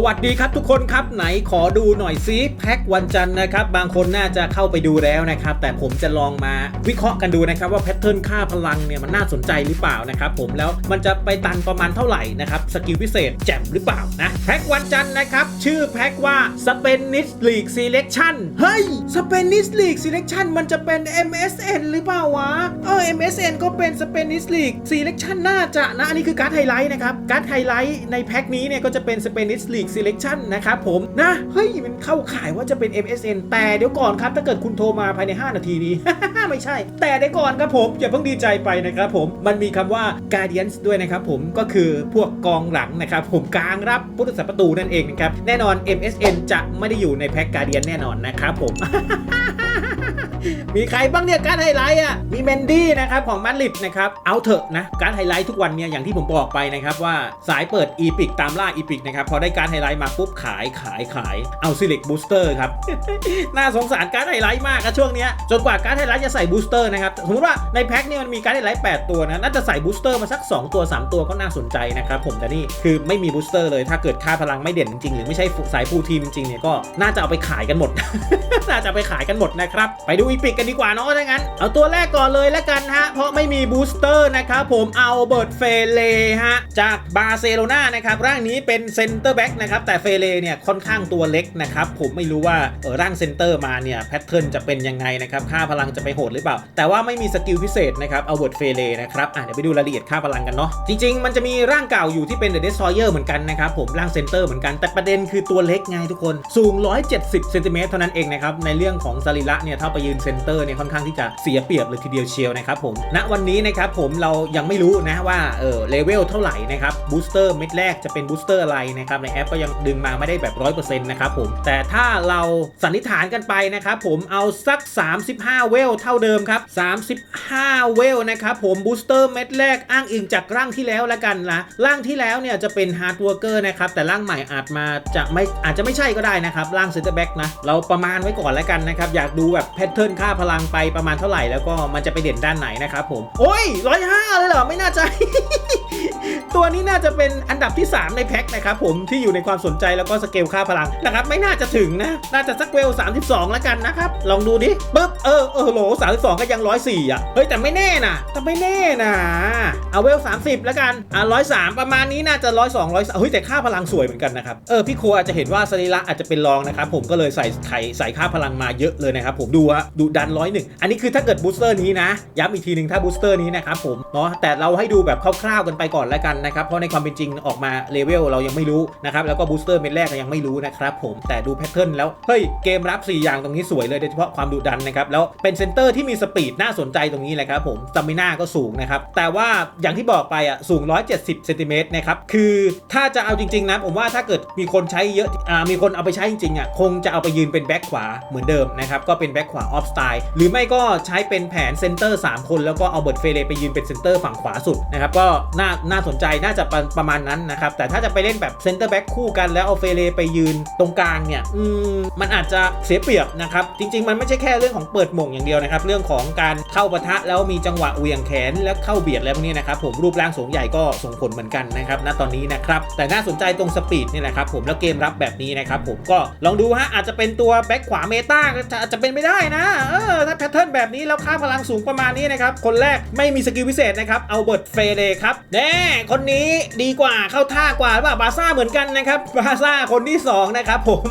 สวัสดีครับทุกคนครับไหนขอดูหน่อยซิแพ็ควันจันทร์นะครับ บางคนน่าจะเข้าไปดูแล้วนะครับ แต่ผมจะลองมาวิเคราะห์กันดูนะครับ ว่าแพทเทิร์นค่าพลังเนี่ยมันน่าสนใจหรือเปล่านะครับผมแล้วมันจะไปตันประมาณเท่าไหร่นะครับสกิลพิเศษแจ่มหรือเปล่านะแพ็ควันจันทร์นะครับ ชื่อแพ็คว่า Spanish League Selection เฮ้ย Spanish League Selection มันจะเป็น MSN หรือเปล่าวะเออ MSN ก็เป็น Spanish League Selection น่าจะนะอันนี้คือการ์ดไฮไลท์นะครับการ์ดไฮไลท์ในแพ็คนี้เนี่ยก็จะเป็น Spanish League Selection นะครับผมนะเฮ้ยมันเข้าข่ายว่าจะเป็น MSN แต่เดี๋ยวก่อนครับ ถ้าเกิดคุณโทรมาภายใน 5 นาทีนี้ ไม่ใช่ แต่เดี๋ยวก่อนครับผม อย่าเพิ่งดีใจไปนะครับผมมันมีคำว่า Guardians ด้วยนะครับผมก็คือพวกกองหลังนะครับผมกลางรับผู้รักษาประตูนั่นเองนะครับแน่นอน MSN จะไม่ได้อยู่ในแพ็ค Guardian แน่นอนนะครับผม มีใครบ้างเนี่ยการไฮไลท์อะ มีเมนดี้นะครับของมาดริดนะครับ เอาเถอะนะ การไฮไลท์ทุกวันเนี่ยอย่างที่ผมบอกไปนะครับว่าสายเปิดอีพิกตามล่าอีพิกนะครับพอได้การไฮไลท์มาปุ๊บขายขายขายเอาซิลิกบูสเตอร์ครับ น่าสงสารการไฮไลท์มากอะช่วงเนี้ยจนกว่าการไฮไลท์จะใส่บูสเตอร์นะครับสมมติว่าในแพ็คเนี่ยมันมีการไฮไลท์8ตัวนะน่าจะใส่บูสเตอร์มาสัก 2 ตัว 3 ตัวก็น่าสนใจนะครับผมแต่นี่คือไม่มีบูสเตอร์เลยถ้าเกิดค่าพลังไม่เด่นจริงหรือไม่ใช่สายฟูทีมจริงเนี่ยก็น่าจะเอาไปขายกันหมด น่าจะไปขายกันหมดนะครับไปดูอีพิกกันดีกว่าเนาะถ้างั้น เอาตัวแรกก่อนเลยแล้วกันฮะ เพราะไม่มีบูสเตอร์นะครับผมเอาเบิร์ตเฟเลฮะ จากบาร์เซโลนานะครับ ร่างนี้เป็นเซนเตอร์แบ็กนะครับ แต่เฟเลเนี่ยค่อนข้างตัวเล็กนะครับ ผมไม่รู้ว่าเออร่างเซนเตอร์มาเนี่ยแพทเทิร์นจะเป็นยังไงนะครับ ค่าพลังจะไปโหดหรือเปล่า แต่ว่าไม่มีสกิลพิเศษนะครับเอาเบิร์ตเฟเลนะครับอะเดี๋ยวไปดูรายละเอียดค่าพลังกันเนาะจริงๆ มันจะมีร่างเก่าอยู่ที่เป็นเดอะเดสซอยเออร์เหมือนกันนะครับผมร่างเซนเตอร์เหมือนกันแต่ประเด็นคือตัวเล็กไงทุกคนสูง 170เซนติเมตรเท่านั้นเองนะครับในเรื่องของสรีระเนี่ยถ้าไปยืนเซนเตอร์เนี่ยค่อนข้างที่จะเสียเปรียบเลยทีเดียวเชียวนะครับผมณวันนี้นะครับผมเรายังไม่รู้นะว่าเออเลเวลเท่าไหร่นะครับบูสเตอร์เม็ดแรกจะเป็นบูสเตอร์อะไรนะครับในแอปก็ยังดึงมาไม่ได้แบบ 100%นะครับผมแต่ถ้าเราสันนิษฐานกันไปนะครับผมเอาสัก 35 เวลเท่าเดิมครับ 35 เวลนะครับผมบูสเตอร์เม็ดแรกอ้างอิงจากร่างที่แล้วละกันนะร่างที่แล้วเนี่ยจะเป็นฮาร์ดวอร์เกอร์นะครับแต่ร่างใหม่อาจมาจะไม่อาจจะไม่ใช่ก็ได้นะครับร่างเซนเตอร์แบ็กนะเราประมาณไว้ก่อนแล้วกันนะครับอยากดูแบบแพทเทิร์นค่าพลังไปประมาณเท่าไหร่แล้วก็มันจะไปเด่นด้านไหนนะครับผม โอ้ยร้อยห้าเลยเหรอ ไม่น่าใจ ตัวนี้น่าจะเป็นอันดับที่ 3 ในแพ็คนะครับผมที่อยู่ในความสนใจแล้วก็สเกลค่าพลังนะครับไม่น่าจะถึงนะ น่าจะสักเวล 32 แล้วกันนะครับ ลองดูดิปึ๊บเออเออโหล32 ก็ยัง 104 อะ เฮ้ย แต่ไม่แน่นะแต่ไม่แน่นะเอาเวล 30 แล้วกันอะ103 ประมาณนี้น่าจะ 102 103เฮ้ยแต่ค่าพลังสวยเหมือนกันนะครับเออพี่โคอาจจะเห็นว่าสรีระอาจจะเป็นรองนะครับผมก็เลยใส่ไข่ใส่ค่าพลังมาเยอะเลยนะครับผมดูอะดูดันร้อยหนึ่งอันนี้คือถ้าเกิดบูสเตอร์นี้นะย้ำอีกทีหนึ่งถ้าบูสเตอร์นี้นะครับผมเนาะแต่เราให้ดูแบบคร่าวๆกันไปก่อนแล้วกันนะครับ เพราะในความเป็นจริงออกมาเลเวลเรายังไม่รู้นะครับ แล้วก็บูสเตอร์เม็ดแรกยังไม่รู้นะครับผม แต่ดูแพทเทิร์นแล้ว เฮ้ย เกมรับ 4 อย่างตรงนี้สวยเลยโดยเฉพาะความดุดันนะครับ แล้วเป็นเซนเตอร์ที่มีสปีดน่าสนใจตรงนี้แหละครับผมสตามิน่าก็สูงนะครับ แต่ว่าอย่างที่บอกไปอะสูง 170เซนติเมตรนะครับ คือถ้าจะเอาจริงๆนะผมว่าถ้าเกิดมีคนใช้เยอะอ่ามีคนเอาไปใช้จริงๆอะคงจะเอาไปยืนเป็นแบ็คขวาเหมือนเดิมนะครับก็เป็นแบ็คขวาออฟสไตล์หรือไม่ก็ใช้เป็นแผนเซนเตอร์3คนแล้วก็เอาเบิร์ดเฟเลไปยืนเป็นเซนเตอร์ฝั่งขวาสุดนะครับก็น่าน่าสนใจน่าจะประประมาณนั้นนะครับ แต่ถ้าจะไปเล่นแบบเซนเตอร์แบ็คคู่กันแล้วเอาเฟเลไปยืนตรงกลางเนี่ยมมันอาจจะเสียเปรียบนะครับ จริง ๆ มันไม่ใช่แค่เรื่องของเปิดหม่งอย่างเดียวนะครับ เรื่องของการเข้าปะทะแล้วมีจังหวะเวียงแขนแล้วเข้าเบียดแล้วพวกนี้นะครับผมรูปร่างสูงใหญ่ก็ส่งผลเหมือนกันนะครับณตอนนี้นะครับแต่น่าสนใจตรงสปีดนี่แหละครับผมแล้วเกมรับแบบนี้นะครับผมก็ลองดูฮะอาจจะเป็นตัวแบ็คขวาเมตาอาจจะเป็นไม่ได้นะเออถ้าแพท นแบบนี้แล้วค่าพลังสูงประมาณนี้นะครับ คนแรกไม่มีสกิลพิเศษนะครับเอาเบิร์ตเฟเดครับแน่คนนี้ดีกว่าเข้าท่ากว่าหรือเปล่าบาซ่าเหมือนกันนะครับบาซ่าคนที่สองนะครับผม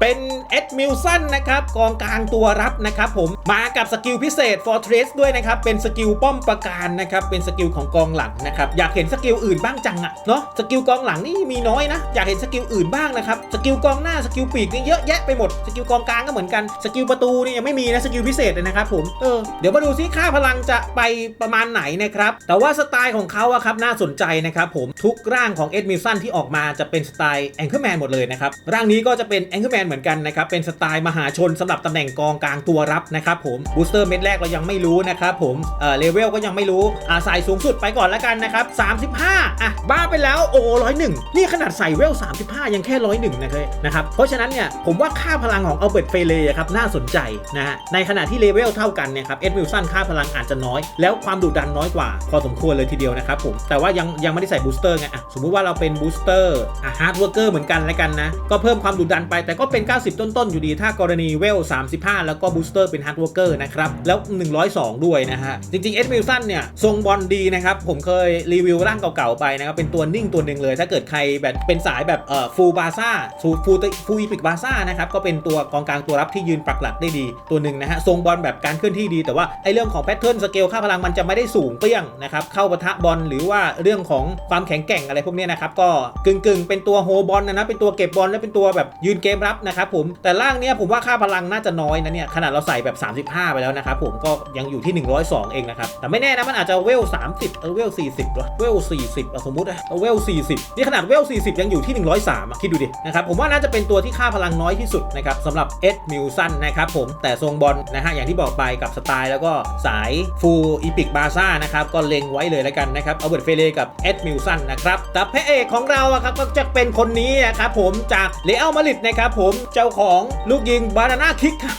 เป็นเอ็ดมิลสันนะครับกองกลางตัวรับนะครับผมมากับสกิลพิเศษ Fortress ด้วยนะครับ เป็นสกิลป้อมปราการนะครับ เป็นสกิลของกองหลังนะครับ อยากเห็นสกิลอื่นบ้างจังอะเนาะสกิลกองหลังนี่มีน้อยนะ อยากเห็นสกิลอื่นบ้างนะครับสกิลกองหน้าสกิลปีกนี่เยอะแยะไปหมดสกิลกองกลางก็เหมือนกันสกิลประตูนี่ยังไม่มีนะสกิลพิเศษเลยนะครับผมเออเดี๋ยวมาดูซิค่าพลังจะไปประมาณไหนนะครับ แต่ว่าสไตล์ของเขาอะครับน่าสนใจนะครับผมทุกร่างของเอ็ดมิลสันที่ออกมาจะเป็นสไตล์แองเกิลแมนหมดเลยนะครับ ร่างนี้ก็จะเป็นแองเกิลแมนเหมือนกันนะครับ เป็นสไตล์มหาชนสำหรับตำแหน่งกองกลางตัวรับนะครับผมบูสเตอร์เม็ดแรกเรายังไม่รู้นะครับผมเอ่อเลเวลก็ยังไม่รู้อ่าใส่สูงสุดไปก่อนแล้วกันนะครับ35อะบ้าไปแล้วโอ้ร้อยหนึ่งนี่ขนาดใส่เวล 35 ยังแค่ร้อยหนึ่งนะครับนะครับเพราะฉะนั้นเนี่ยผมว่าค่าพลังของอัลเบิร์ตเฟเล่ครับน่าสนใจนะฮะในขณะที่เลเวลเท่ากันเนี่ยครับเอ็ดวิลสันค่าพลังอาจจะน้อย แล้วความดุดันน้อยกว่า พอสมควรเลยทีเดียวนะครับผมแต่ว่ายังยังไม่ได้ใส่บูสเตอร์ไงอะสมมุติว่าเราเป็นบูสเตอร์อะฮาร์ดเวิร์เกอร์เหมือนกันแล้วกันนะ ก็เพิ่มความดุดันไปแต่ก็เป็น 90 ต้นๆ อยู่ดีถ้ากรณีเวล 35 แล้วก็บูสเตอร์เป็นฮาร์ดเวิร์เกอร์นะครับแล้ว 102 ด้วยนะฮะจริงๆเอ็ดมิลสันเนี่ยทรงบอลดีนะครับผมเคยรีวิวร่างเก่าๆไปนะครับเป็นตัวนิ่งตัวหนึ่งเลย ถ้าเกิดใครแบบเป็นสายแบบเอ่อฟูบาซ่าฟูฟูฟูอีพิกบาซ่านะครับก็เป็นตัวกองกลางตัวรับที่ยืนปักหลักได้ดีตัวหนึ่งนะฮะทรงบอลแบบการเคลื่อนที่ดี แต่ว่าไอเรื่องของแพทเทิร์นสเกลค่าพลังมันจะไม่ได้สูงเปรี้ยงนะครับเข้าปะทะบอลหรือว่าเรื่องของความแข็งแกร่งอะไรพวกนี้นะครับก็กึ่งๆเป็นตัวโฮบอลนะนะเป็นตัวเก็บบอลและเป็นตัวแบบยืนเกมรับนะครับผมแต่ล่างเนี้ยผมว่าค่าพลังน่าจะน้อยนะเนี่ยขนาดเราใส่แบบ 35 ไปแล้วนะครับผมก็ยังอยู่ที่ 102 เองนะครับแต่ไม่แน่นะมันอาจจะเวล 30เออเวล 40วะเวล 40สมมุติอะเวล 40 นี่ขนาดเวล 40 ยังอยู่ที่ 103อะคิดดูดินะครับผมว่าน่าจะเป็นตัวที่ค่าพลังน้อยที่สุดนะครับสำหรับเอ็ดมิลสันนะครับผมแต่ทรงบอลนะฮะอย่างที่บอกไปกับสไตล์แล้วก็สายฟูอีพิกบาซ่านะครับก็เล็งไว้เลยแล้วกันนะครับเอาเบิร์ตเฟเล่กับเอ็ดมิลสันนะครับแต่พระเอกของเราอะครับก็จะเป็นคนนี้นะครับผมจากเลอัลมาริดนะครับผมเจ้าของลูกยิงบานาน่าคิกครับ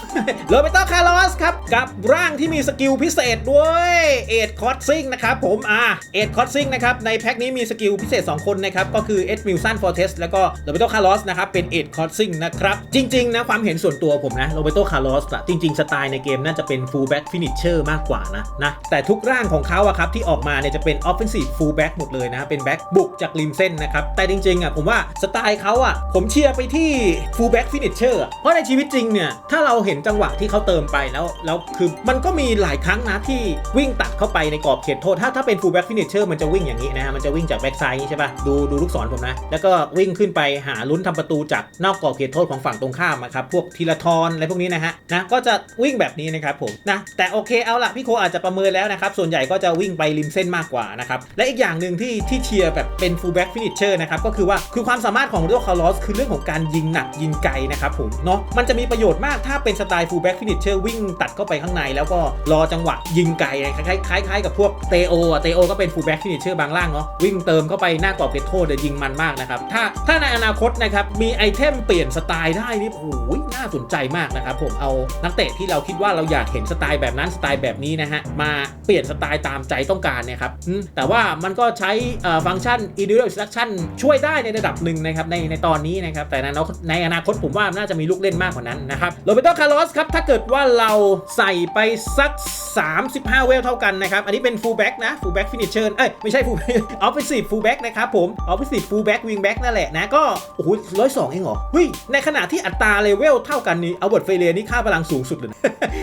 โรเบโตคาร์ลอสครับกับร่างที่มีสกิลพิเศษด้วยเอ็ดคอร์ซิงนะครับผมอ่าเอ็ดคอร์ซิงนะครับในแพ็คนี้มีสกิลพิเศษ 2 คนนะครับก็คือเอ็ดมิลสันฟอร์เทสแล้วก็โรเบโตคาร์ลอสนะครับเป็นเอ็ดคอร์ซิงนะครับจริงๆนะความเห็นส่วนตัวผมนะโรเบโตคาร์ลอสอะจริง ๆ สไตล์ในเกมน่าจะเป็นฟูลแบ็กฟินิชเชอร์มากกว่านะนะแต่ทุกร่างของเขาอะครับที่ออกมาเนี่ยจะเป็นออฟเฟนซีฟฟูลแบ็กหมดเลยนะเป็นแบ็กบุกจากริมเส้นนะครับแต่จริงๆอะผมว่าสไตล์เขาอะผมเชียร์ไปที่ฟูลแบ็กฟินิชเชอร์เพราะในชีวิตจริงเนี่ยถ้าเราเห็นจังหวะที่เขาเติมไปแล้วแล้วคือมันก็มีหลายครั้งนะที่วิ่งตัดเข้าไปในกรอบเขตโทษถ้าถ้าเป็นฟูลแบ็กฟินิชเชอร์มันจะวิ่งอย่างนี้นะฮะมันจะวิ่งจากแบ็กไซด์ใช่ป่ะดูดูลูกศรผมนะ แล้วก็วิ่งขึ้นไปหาลุ้นทำประตูจากนอกกรอบเขตโทษของฝั่งตรงข้ามอะครับพวกทีละทอนอะไรพวกนี้นะฮะนะก็จะวิ่งแบบนี้นะครับผมนะแต่โอเคเอาละพี่โคอาจจะประเมินแล้วนะครับส่วนใหญ่ก็จะวิ่งไปริมเส้นมากกว่านะครับและอีกอย่างหนึ่งที่ที่เชียร์แบบเป็นฟูลแบ็กฟินิชเชอร์นะครับก็คือว่าคือความสามารถของโรคาร์ลอสคือเรื่องของการยิงหนักยิงไกลนะครับผมเนาะมันจะมีประโยชน์มากถ้าเป็นสไตล์ฟูลแบ็กฟินิชเชอร์วิ่งตัดเข้าไปข้างใน แล้วก็รอจังหวะยิงไกลคล้ายๆคล้ายๆกับพวกเตโออะเตโอก็เป็นฟูลแบ็กฟินิชเชอร์บางล่างเนาะวิ่งเติมเข้าไปหน้ากรอบเขตโทษเดี๋ยวยิงมันมากนะครับถ้าถ้าในอนาคตนะครับมีไอเทมเปลี่ยนสไตล์ได้นี่โอ้ยน่าสนใจมากนะครับผมเอานักเตะที่เราคิดว่าเราอยากเห็นสไตล์แบบนั้นสไตล์แบบนี้นะฮะมาเปลี่ยนสไตล์ตามใจต้องการเนี่ยครับแต่ว่ามันก็ใช้ฟังก์ชัน individual instruction ช่วยได้ในระดับหนึ่งนะครับในในตอนนี้นะครับแต่ในอนาคตในอนาคตผมว่าน่าจะมีลูกเล่นมากกว่านั้นนะครับโรเบโตคาร์ลอสครับถ้าเกิดว่าเราใส่ไปสัก 35 เวลเท่ากันนะครับ อันนี้เป็น full back นะ full back finisher เอ้ยไม่ใช่ full offensive full back นะครับผม offensive full back wing back นั่นแหละนะก็โอ้โหร้อยสองเองเหรอเฮ้ยในขณะที่อัตราเลเวลเท่ากันนี้เอาเบิร์ตเฟเลียนี่ค่าพลังสูงสุดเลย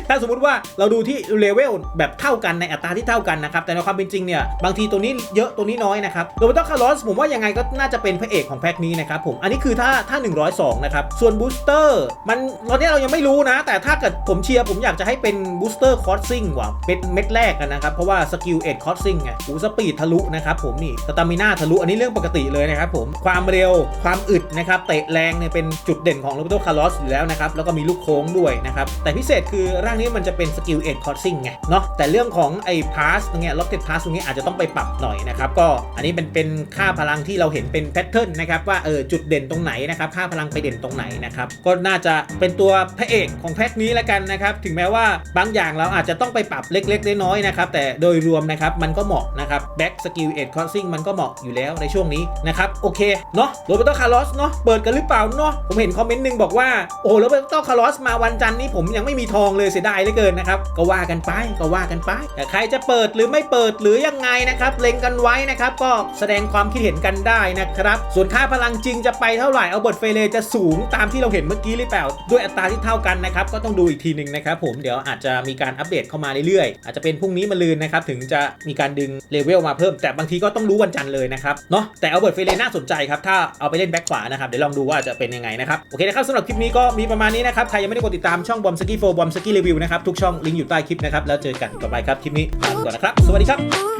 ถ้าสมมติว่าเราดูที่เลเวลแบบเท่ากันในอัตราที่เท่ากันนะครับ แต่ในความเป็นจริงเนี่ย บางทีตัวนี้เยอะตัวนี้น้อยนะครับโรเบโตคาร์ลอสผมว่ายังไงก็น่าจะเป็นพระเอกของแพ็คนี้นะครับผม อันนี้คือถ้าถ้า 102 นะครับ ส่วนบูสเตอร์มันตอนนี้เรายังไม่รู้นะ แต่ถ้าเกิดผมเชียร์ผมอยากจะให้เป็นบูสเตอร์คอร์สซิ่งว่ะเป็นเม็ดแรกกันนะครับ เพราะว่าสกิลเอ็ดคอร์สซิ่งไงหูสปีดทะลุนะครับผมนี่สตามิน่าทะลุอันนี้เรื่องปกติเลยนะครับผมความเร็วความอึดนะครับเตะแรงเนี่ยเป็นจุดเด่นของโรเบโตคาร์ลอสอยู่แล้วนะครับแล้วก็มีลูกโค้งด้วยนะครับแต่พิเศษคือร่างนี้มันจะเป็นสกิลเอ็ดคอร์สซิ่งไงเนาะแต่เรื่องของไอ้พาสตรงเนี้ยล็อกเก็ตพาสตรงนี้อาจจะต้องไปปรับหน่อยนะครับก็อันนี้เป็นเป็นค่าพลังที่เราเห็นเป็นแพทเทิร์นนะครับว่าเออจุดเด่นตรงไหนนะครับค่าพลังไปเด่นตรงไหนนะครับก็น่าจะเป็นตัวพระเอกของแพ็คนี้แล้วกันนะครับถึงแม้ว่าบางอย่างเราอาจจะต้องไปปรับเล็กๆน้อยๆนะครับแต่โดยรวมนะครับมันก็เหมาะนะครับแบ็กสกิลเอ็ดคอร์ซิ่งมันก็เหมาะอยู่แล้วในช่วงนี้นะครับโอเคเนาะโรเบโตคาร์ลอสเนาะเปิดกันหรือเปล่าเนาะผมเห็นคอมเมนต์หนึ่งบอกว่าโอ้โรเบโตคาร์ลอสมาวันจันทร์นี้ผมยังไม่มีทองเลยเสียดายเหลือเกินนะครับ ก็ว่ากันไปก็ว่ากันไป แต่ใครจะเปิดหรือไม่เปิดหรือยังไงนะครับเล็งกันไว้นะครับก็แสดงความคิดเห็นกันได้นะครับ ส่วนค่าพลังจริงจะไปเท่าไหร่เอาบิร์ตเฟเลจะสูงตามที่เราเห็นเมื่อกี้หรือเปล่า ด้วยอัตราที่เท่ากันนะครับก็ต้องดูอีกทีหนึ่งนะครับผมเดี๋ยวอาจจะมีการอัปเดตเข้ามาเรื่อยๆอาจจะเป็นพรุ่งนี้มาลืนนะครับถึงจะมีการดึงเลเวลมาเพิ่ม แต่บางทีก็ต้องรู้วันจันทร์เลยนะครับเนาะแต่เอาเบิร์ตเฟเลน่าสนใจครับถ้าเอาไปเล่นแบ็คขวานะครับเดี๋ยวลองดูว่าจะเป็นยังไงนะครับโอเคนะครับสำหรับคลิปนี้ก็มีประมาณนี้นะครับใครยังไม่ได้กดติดตามช่องบอมสกี้โฟบอมสกี้รีวิวนะครับทุกช่องลิงก์อยู่ใต้คลิปนะครับแล้วเจอกันต่อไปครับคลิปนี้ลาไปก่อนนะครับ สวัสดีครับ